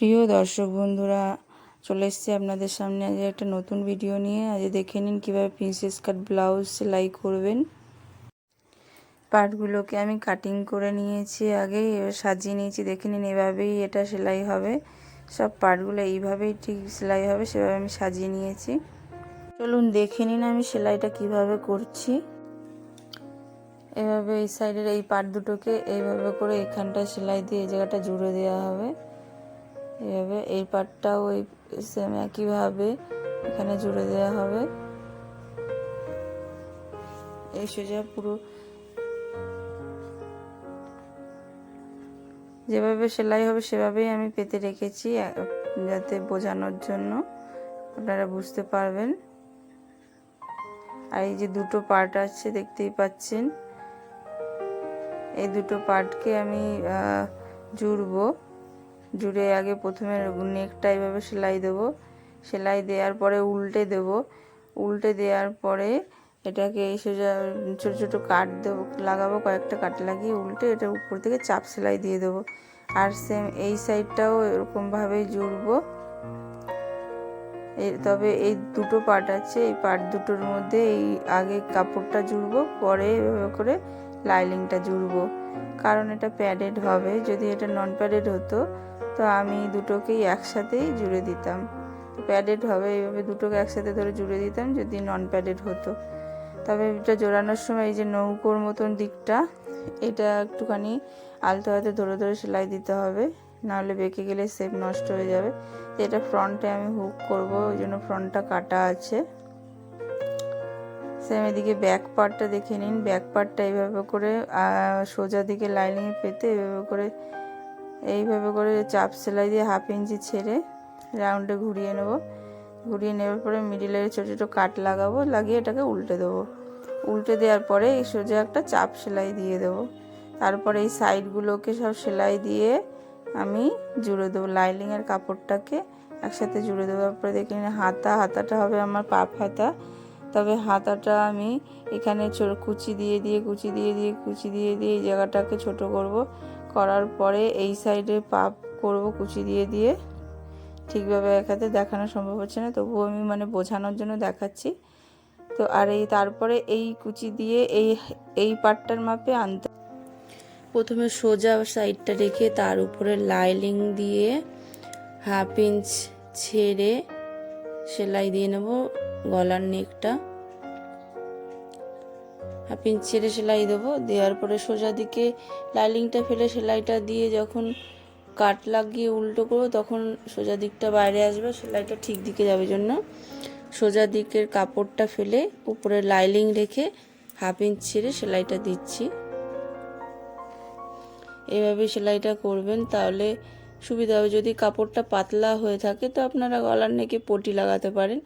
প্রিয় দর্শক বন্ধুরা, চলে এসেছি আপনাদের সামনে আজ একটা নতুন ভিডিও নিয়ে। আজ দেখে নিন কীভাবে প্রিন্সেস কাট ব্লাউজ সেলাই করবেন। পার্টগুলোকে আমি কাটিং করে নিয়েছি আগে, এবার সাজিয়ে নিয়েছি। দেখে নিন এভাবেই এটা সেলাই হবে। সব পার্টগুলো এইভাবেই ঠিক সেলাই হবে, সেভাবে আমি সাজিয়ে নিয়েছি। চলুন দেখে নিন আমি সেলাইটা কীভাবে করছি। এভাবে এই সাইডের এই পার্ট দুটোকে এইভাবে করে এখানটা সেলাই দিয়ে এই জায়গাটা জুড়ে দেওয়া হবে। এভাবে এই পার্টটাও ওই সেম একইভাবে এখানে জুড়ে দেওয়া হবে। এই সোজা পুরো যেভাবে সেলাই হবে সেভাবেই আমি পেতে রেখেছি যাতে বোঝানোর জন্য। আপনারা বুঝতে পারবেন। আর এই যে দুটো পার্ট আছে, দেখতেই পাচ্ছেন। এই দুটো পার্টকে আমি জুড়বো। জুড়ে আগে প্রথমে নেকটা এভাবে সেলাই দেবো। সেলাই দেওয়ার পরে উল্টে দেব। উল্টে দেওয়ার পরে এটাকে এসে সোজা ছোটো ছোটো কাট দেবো, লাগাবো, কয়েকটা কাট লাগিয়ে উল্টে এটা উপর থেকে চাপ সেলাই দিয়ে দেবো। আর সেম এই সাইডটাও এরকমভাবেই জুড়বো। তবে এই দুটো পার্ট আছে। এই পার্ট দুটোর মধ্যে এই আগে কাপড়টা জুড়বো, পরে এভাবে করে লাইলিংটা জুড়বো। কারণ এটা প্যাডেড হবে। যদি এটা নন প্যাডেড হতো, তো আমি দুটোকেই একসাথেই জুড়ে দিতাম। প্যাডেড হবে, এইভাবে দুটোকে একসাথে ধরে জুড়ে দিতাম যদি নন প্যাডেড হতো। তবে এটা জোড়ানোর সময় এই যে নৌকোর মতন দিকটা, এটা একটুখানি আলতো হাতে ধরে ধরে সেলাই দিতে হবে। নাহলে বেঁকে গেলে শেপ নষ্ট হয়ে যাবে। এটা ফ্রন্টে আমি হুক করব, ওই জন্য ফ্রন্টটা কাটা আছে। সেম এদিকে ব্যাক পার্টটা দেখে নিন ব্যাক পার্টটা এইভাবে করে সোজা দিকে লাইনিংয়ে পেতে এইভাবে করে এইভাবে করে চাপ সেলাই দিয়ে হাফ ইঞ্চি ছেড়ে রাউন্ডে ঘুরিয়ে নেব। ঘুরিয়ে নেওয়ার পরে মিডিলে ছোটো ছোটো কাট লাগাবো, লাগিয়ে এটাকে উল্টে দেবো। উল্টে দেওয়ার পরে এই সোজা একটা চাপ সেলাই দিয়ে দেবো। তারপরে এই সাইডগুলোকে সব সেলাই দিয়ে আমি জুড়ে দেবো লাইলিংয়ের কাপড়টাকে, একসাথে জুড়ে দেবো। তারপরে দেখে হাতা, হাতাটা হবে আমার পাপ হাতা। তবে হাতাটা আমি এখানে কুচি দিয়ে দিয়ে, কুচি দিয়ে দিয়ে, কুচি দিয়ে দিয়ে এই জায়গাটাকে ছোট করব। করার পরে এই সাইডে পাপ করব কুচি দিয়ে দিয়ে। ঠিকভাবে একাতে দেখানো সম্ভব হচ্ছে না, তবুও আমি মানে বোঝানোর জন্য দেখাচ্ছি। তো আর এই, তারপরে এই কুচি দিয়ে এই এই পার্টটার মাপে আনতে প্রথমে সোজা সাইডটা রেখে তার উপরে লাইলিং দিয়ে হাফ ইঞ্চ ছেড়ে সেলাই দিয়ে নেব গলার নেকটা। হাফ ইঞ্চ ছেড়ে সেলাই দেবো। দেওয়ার পরে সোজা দিকে লাইলিংটা ফেলে সেলাইটা দিয়ে যখন কাট লাগিয়ে উল্টো করব তখন সোজা দিকটা বাইরে আসবে, সেলাইটা ঠিক দিকে যাবে জন্য। সোজা দিকের কাপড়টা ফেলে উপরে লাইলিং রেখে হাফ ইঞ্চ ছেড়ে সেলাইটা দিচ্ছি। এভাবে সেলাইটা করবেন, তাহলে সুবিধা হবে। যদি কাপড়টা পাতলা হয়ে থাকে, তো আপনারা গলার নেকে পটি লাগাতে পারেন।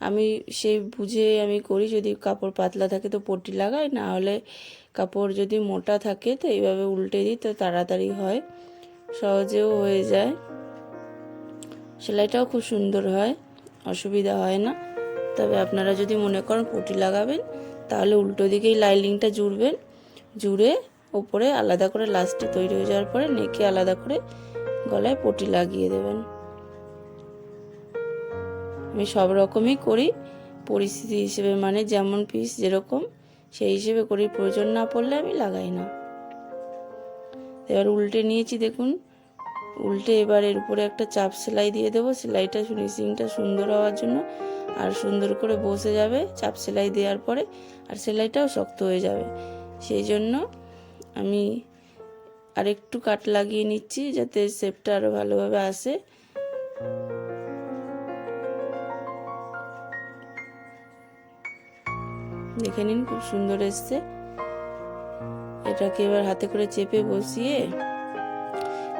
আমি সেই বুঝে আমি করি, যদি কাপড় পাতলা থাকে তো পটি লাগাই, না হলে কাপড় যদি মোটা থাকে, তো এইভাবে উল্টে দিই, তো তাড়াতাড়ি হয়, সহজেও হয়ে যায়। সেলাইটাও খুব সুন্দর হয়, অসুবিধা হয় না। তবে আপনারা যদি মনে করেন পটি লাগাবেন, তাহলে উল্টো দিকেই লাইলিংটা জুড়বেন, জুড়ে ওপরে আলাদা করে লাস্টে তৈরি হয়ে যাওয়ার পরে নেকে আলাদা করে গলায় পটি লাগিয়ে দেবেন। আমি সব রকমই করি, পরিস্থিতি হিসেবে মানে যেমন পিস যেরকম, সেই হিসেবে করি, প্রয়োজন না পড়লে আমি লাগাই না। এবার উল্টে নিয়েছি দেখুন, উল্টে এবার এর উপরে একটা চাপ সেলাই দিয়ে দেবো, সেলাইটা ফিনিশিংটা সুন্দর হওয়ার জন্য আর সুন্দর করে বসে যাবে চাপ সেলাই দেওয়ার পরে, আর সেলাইটাও শক্ত হয়ে যাবে। সেই জন্য আমি আরেকটু কাট লাগিয়ে নিচ্ছি যাতে শেপটা আরও ভালোভাবে আসে। দেখে নিন, খুব সুন্দর এসছে। এটাকে এবার হাতে করে চেপে বসিয়ে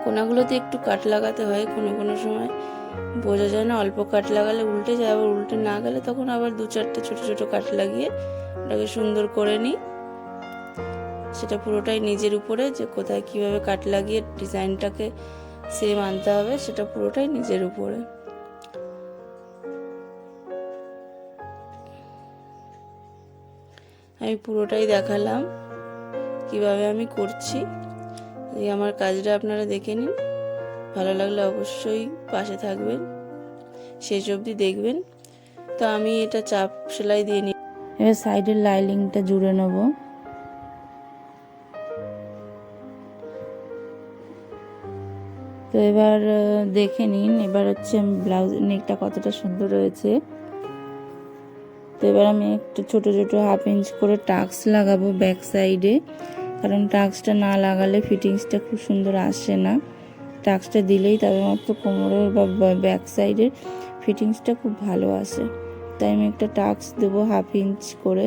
কোনাগুলোতে একটু কাট লাগাতে হয় কোনো কোনো সময়। বোঝা যায় না, অল্প কাট লাগালে উল্টে যায়, আবার উল্টে না গেলে তখন আবার দু চারটে ছোটো ছোটো কাট লাগিয়ে ওটাকে সুন্দর করে নিই। সেটা পুরোটাই নিজের উপরে, যে কোথায় কীভাবে কাট লাগিয়ে ডিজাইনটাকে সেম আনতে হবে, সেটা পুরোটাই নিজের উপরে। আমি পুরোটাই দেখালাম, কীভাবে আমি করছি। এই আমার কাজটা আপনারা দেখে নিন, ভালো লাগলে অবশ্যই পাশে থাকবেন, শেষ অবধি দেখবেন। তো আমি এটা চাপ সেলাই দিয়ে নিই এবার সাইডের লাইলিংটা জুড়ে নেব। তো এবার দেখে নিন, এবার হচ্ছে ব্লাউজ নেকটা কতটা সুন্দর রয়েছে। তো এবার আমি একটু ছোট ছোট হাফ ইঞ্চ করে টাক্স লাগাবো ব্যাক সাইডে। কারণ টাক্সটা না লাগালে ফিটিংসটা খুব সুন্দর আসে না। টাক্সটা দিলেই তবে মাত্র কোমরের বা ব্যাক সাইডের ফিটিংসটা খুব ভালো আসে। তাই আমি একটা টাক্স দেবো হাফ ইঞ্চ করে।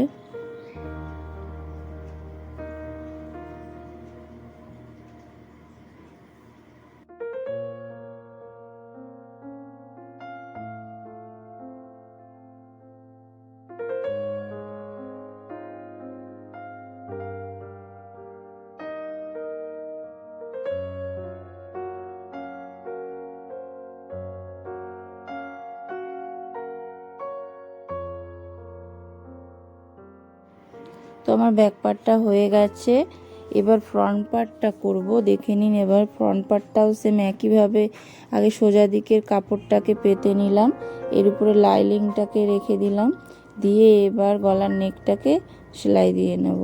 ব্যাক পার্টটা হয়ে গেছে। এবার ফ্রন্ট পার্টটা করব, দেখে নিন এবার ফ্রন্ট পার্টটাও সেম একইভাবে আগে সোজা দিকের কাপড়টাকে পেতে নিলাম, এর উপরে লাইলিংটাকে রেখে দিলাম, দিয়ে এবার গলার নেকটাকে সেলাই দিয়ে নেব।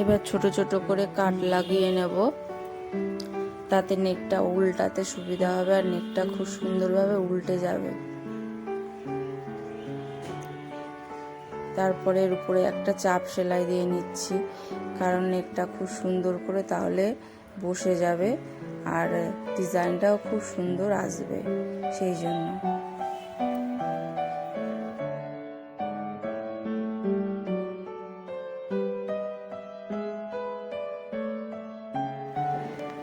এবার ছোট ছোট করে কাট লাগিয়ে নেব। তাতে নেকটা উল্টাতে সুবিধা হবে আর নেকটা খুব সুন্দরভাবে উল্টে যাবে। তারপরে এর উপরে একটা চাপ সেলাই দিয়ে নিচ্ছি, কারণ নেকটা খুব সুন্দর করে তাহলে বসে যাবে আর ডিজাইনটাও খুব সুন্দর আসবে সেই জন্য।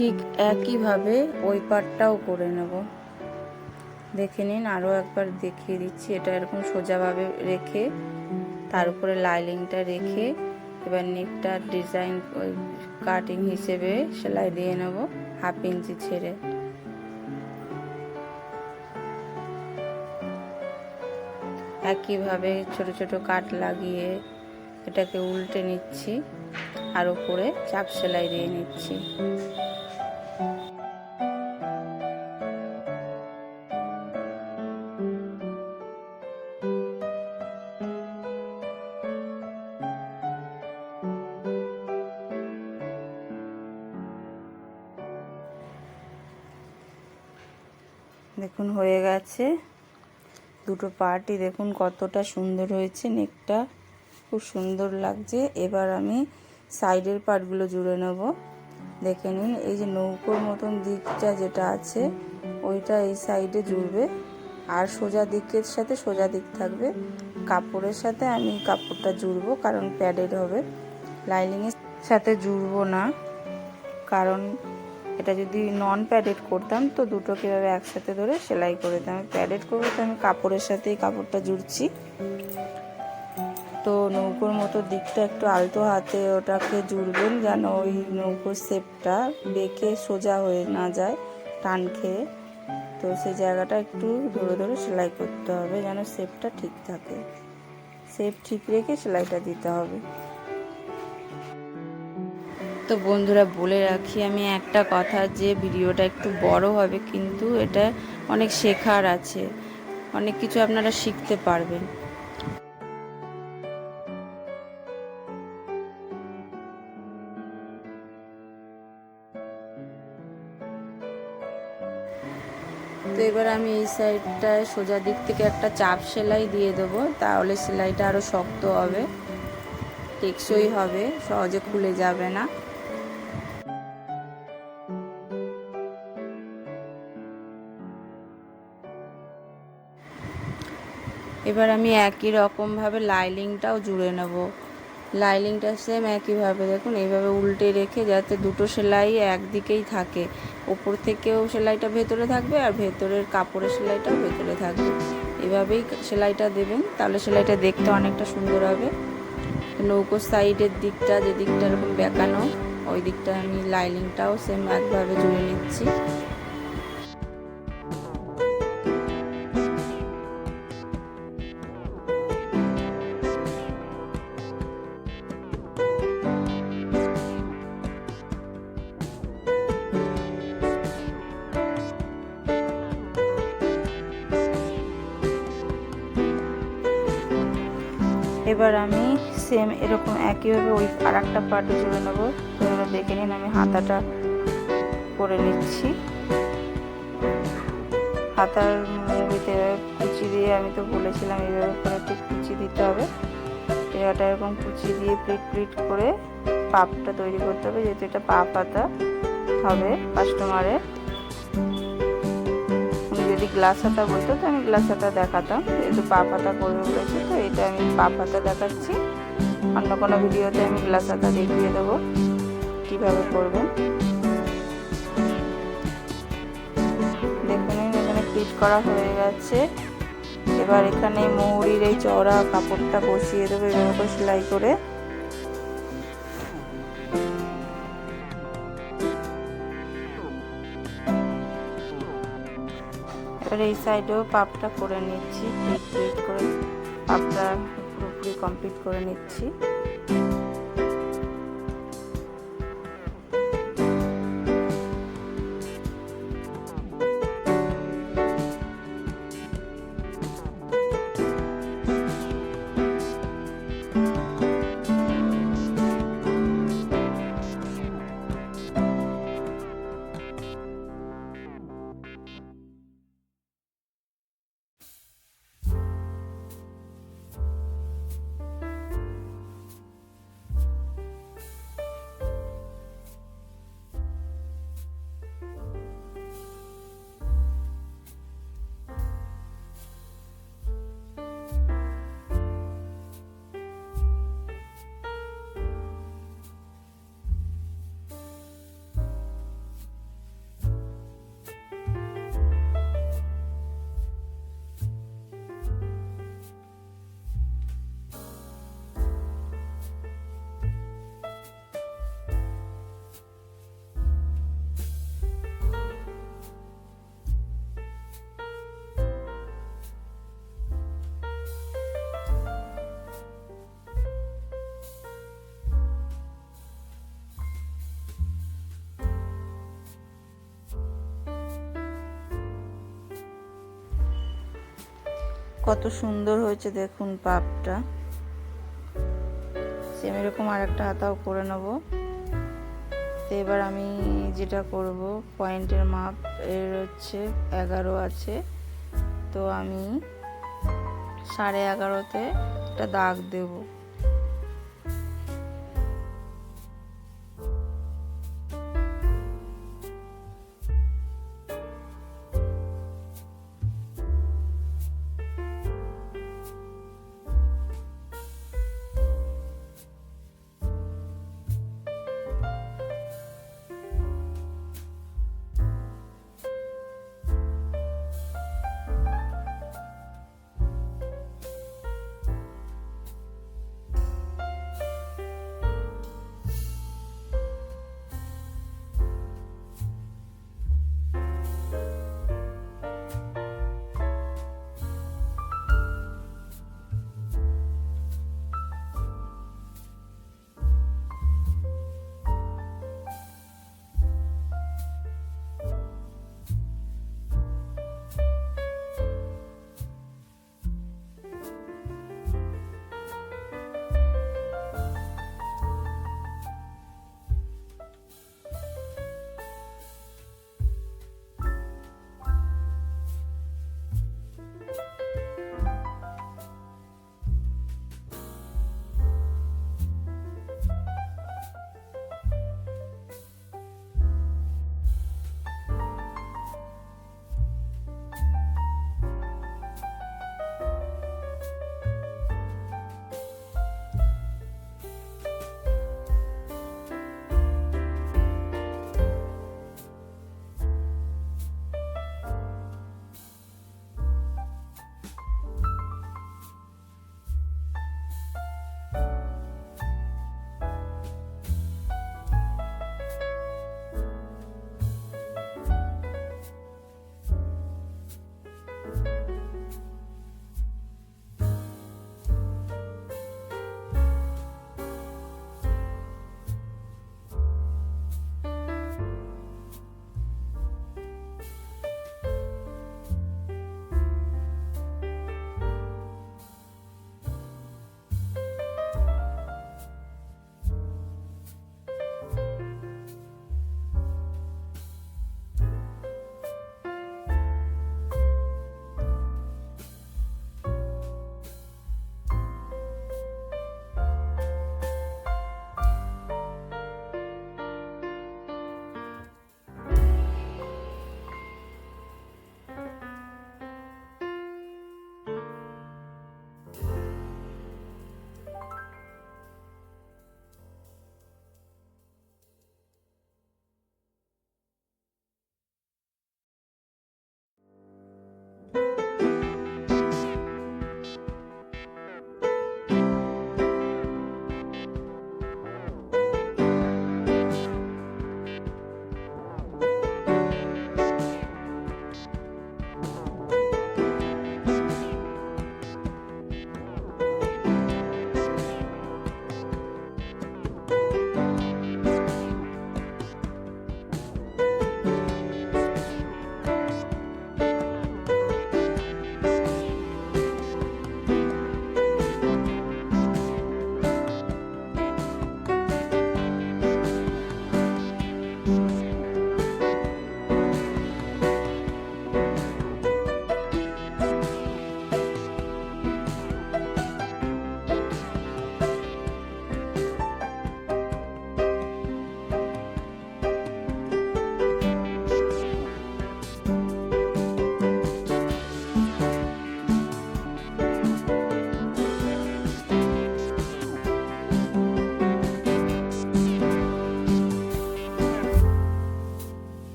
ঠিক একইভাবে ওই পাটটাও করে নেব। দেখে নিন, আরও একবার দেখিয়ে দিচ্ছি। এটা এরকম সোজাভাবে রেখে, তার উপরে লাইলিংটা রেখে এবার নেকটা ডিজাইন, ওই কাটিং হিসেবে সেলাই দিয়ে নেব হাফ ইঞ্চি ছেড়ে। একইভাবে ছোট ছোট কাট লাগিয়ে এটাকে উল্টে নিচ্ছি, আর উপরে চাপ সেলাই দিয়ে নিচ্ছি। দেখুন, হয়ে গেছে। দুটো পার্টই দেখুন কতটা সুন্দর হয়েছে। নেকটা খুব সুন্দর লাগছে। এবার আমি সাইডের পার্টগুলো জুড়ে নেব। দেখে নিন, এই যে নৌকোর মতন দিকটা যেটা আছে, ওইটা এই সাইডে জুড়বে। আর সোজা দিকের সাথে সোজা দিক থাকবে। কাপড়ের সাথে আমি কাপড়টা জুড়বো, কারণ প্যাডেড হবে। লাইনিংয়ের সাথে জুড়বো না, কারণ এটা যদি নন প্যাডেড করতাম, তো দুটো কীভাবে একসাথে ধরে সেলাই করে দিতাম। প্যাডেড করব তো আমি কাপড়ের সাথেই কাপড়টা জুড়ছি। তো নৌকোর মতো দিকটা একটু আলতো হাতে ওটাকে জুড়বেন যেন ওই নৌকোর শেপটা বেঁকে সোজা হয়ে না যায়, টান খেয়ে। তো সেই জায়গাটা একটু ধরে ধরে সেলাই করতে হবে যেন শেপটা ঠিক থাকে। শেপ ঠিক রেখে সেলাইটা দিতে হবে। তো বন্ধুরা বলে রাখি, আমি একটা কথা যে ভিডিওটা একটু বড় হবে, কিন্তু এটা অনেক শেখার আছে। অনেক কিছু আপনারা শিখতে পারবেন। তো এবার আমি এই সাইডটায় সোজা দিক থেকে একটা চাপ সেলাই দিয়ে দেবো, তাহলে সেলাইটা আরও শক্ত হবে, টেকসই হবে, সহজে খুলে যাবে না। এবার আমি একই রকমভাবে লাইলিংটাও জুড়ে নেব। লাইলিংটা সেম একইভাবে, দেখুন, এইভাবে উল্টে রেখে যাতে দুটো সেলাই একদিকেই থাকে। ওপর থেকেও সেলাইটা ভেতরে থাকবে আর ভেতরের কাপড়ের সেলাইটাও ভেতরে থাকবে। এভাবেই সেলাইটা দেবেন, তাহলে সেলাইটা দেখতে অনেকটা সুন্দর হবে। নৌকো সাইডের দিকটা যে দিকটা এরকম বেঁকানো ওই দিকটা আমি লাইলিংটাও সেম একভাবে জুড়ে নিচ্ছি। এরকম একইভাবে ওই আর একটা পাটও জুড়ে নেব। এবার দেখে নিন, আমি হাতাটা করে নিচ্ছি। হাতার মুভিতে কুচি দিয়ে আমি তো বলেছিলাম এইভাবে করে ঠিক কুচি দিতে হবে। এটা এরকম কুচি দিয়ে প্লিট প্লিট করে পাপটা তৈরি করতে হবে, যেহেতু এটা পা পাতা হবে কাস্টমারের যদি গ্লাস হাতা বলতো, তো আমি গ্লাস হাতা দেখাতাম, যেহেতু পা পাতা করবে বলেছে তো এটা আমি পা পাতা দেখাচ্ছি। অন্য কোনো ভিডিওতে আমি গ্লাস হাতা দেখিয়ে দেবো। কীভাবে করবেন? দেখুন, এখানে প্লিট করা হয়ে গেছে। এবার এখানে মৌরির এই চওড়া কাপড়টা বসিয়ে দেবো এভাবে সেলাই করে। এবার এই সাইডেও পাপটা করে নিচ্ছি। করে পাপটা পুরোপুরি কমপ্লিট করে নিচ্ছি। কত সুন্দর হয়েছে দেখুন পাপটা। সেম এরকম আর একটা হাতাও করে নেব। তো এবার আমি যেটা করব পয়েন্টের মাপ এর হচ্ছে এগারো আছে। তো আমি সাড়ে এগারোতে একটা দাগ দেবো।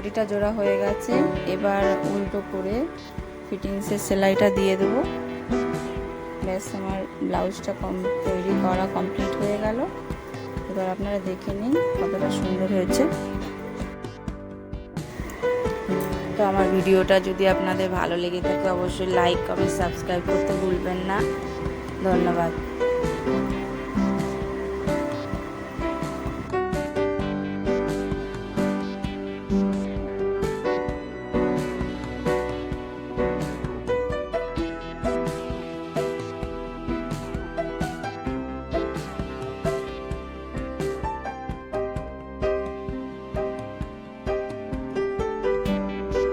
বডিটা জোড়া হয়ে গেছে, এবার উল্টো করে ফিটিংসের সেলাইটা দিয়ে দেবো। ব্যাস, আমার ব্লাউজটা কম, তৈরি করা কমপ্লিট হয়ে গেল। এবার আপনারা দেখে নিন কতটা সুন্দর হয়েছে। তো আমার ভিডিওটা যদি আপনাদের ভালো লেগে থাকে, অবশ্যই লাইক, কমেন্ট, সাবস্ক্রাইব করতে ভুলবেন না। ধন্যবাদ।